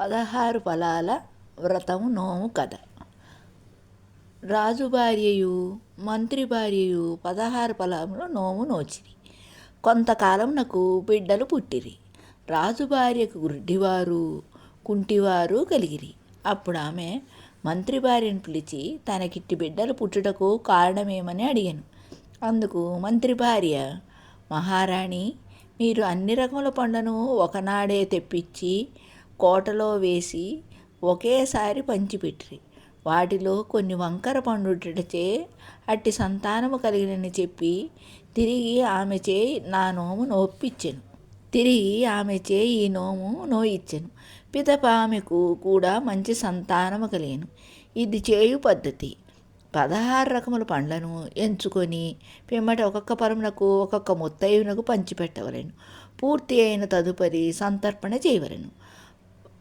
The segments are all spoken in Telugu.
పదహారు ఫలాల వ్రతము నోము కథ. రాజు భార్యయు మంత్రి భార్యయు పదహారు ఫలములు నోము నోచిరి. కొంతకాలం నాకు బిడ్డలు పుట్టిరి. రాజు భార్యకు గుడ్డివారు కుంటివారు కలిగిరి. అప్పుడు ఆమె మంత్రి భార్యను పిలిచి తనకిట్టి బిడ్డలు పుట్టుటకు కారణమేమని అడిగాను. అందుకు మంత్రి భార్య మహారాణి మీరు అన్ని రకముల పండ్లను ఒకనాడే తెప్పించి కోటలో వేసి ఒకేసారి పంచిపెట్టిరి. వాటిలో కొన్ని వంకర పండుటచే అట్టి సంతానము కలిగినని చెప్పి తిరిగి ఆమె చేయి నా నోము నొప్పించెను తిరిగి ఆమె చేయి ఈ నోము నోయిచ్చెను. పిదప ఆమెకు కూడా మంచి సంతానము కలిగను. ఇది చేయు పద్ధతి. పదహారు రకముల పండ్లను ఎంచుకొని పిమ్మట ఒక్కొక్క పరమునకు ఒక్కొక్క ముత్తైదునకు పంచిపెట్టవలను. పూర్తి అయిన తదుపరి సంతర్పణ చేయవలను.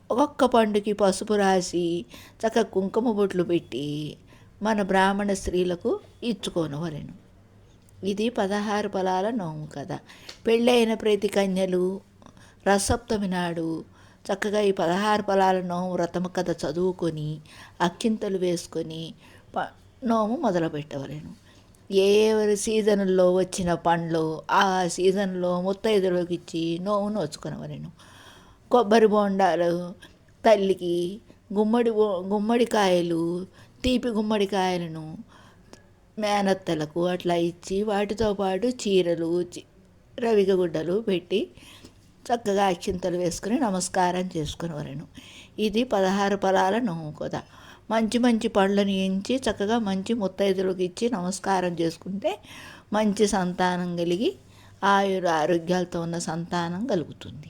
ఒక్కొక్క పండుకి పసుపు రాసి చక్క కుంకుమ బొట్లు పెట్టి మన బ్రాహ్మణ స్త్రీలకు ఇచ్చుకోనవలెను ఇది పదహారు ఫలాల నోము కథ. పెళ్ళైన ప్రతి కన్యలు రసప్తమి నాడు చక్కగా ఈ పదహారు ఫలాల నోము వ్రతమ కథ చదువుకొని అక్కింతలు వేసుకొని ప నోము మొదలు పెట్టవలేను ఏ సీజన్లో వచ్చిన పండ్లు ఆ సీజన్లో ముత్తైదులోకి ఇచ్చి నోము నోచుకునవలేను కొబ్బరి బోండాలు తల్లికి గుమ్మడి గుమ్మడికాయలు తీపి గుమ్మడికాయలను మేనత్తలకు అట్లా ఇచ్చి వాటితో పాటు చీరలు రవిక గుడ్డలు పెట్టి చక్కగా అక్షింతలు వేసుకుని నమస్కారం చేసుకునేవారను ఇది పదహారు ఫలాల నోము కదా మంచి మంచి పళ్ళను ఎంచి చక్కగా మంచి ముత్తైదులకు ఇచ్చి నమస్కారం చేసుకుంటే మంచి సంతానం కలిగి ఆయుర ఆరోగ్యాలతో ఉన్న సంతానం కలుగుతుంది.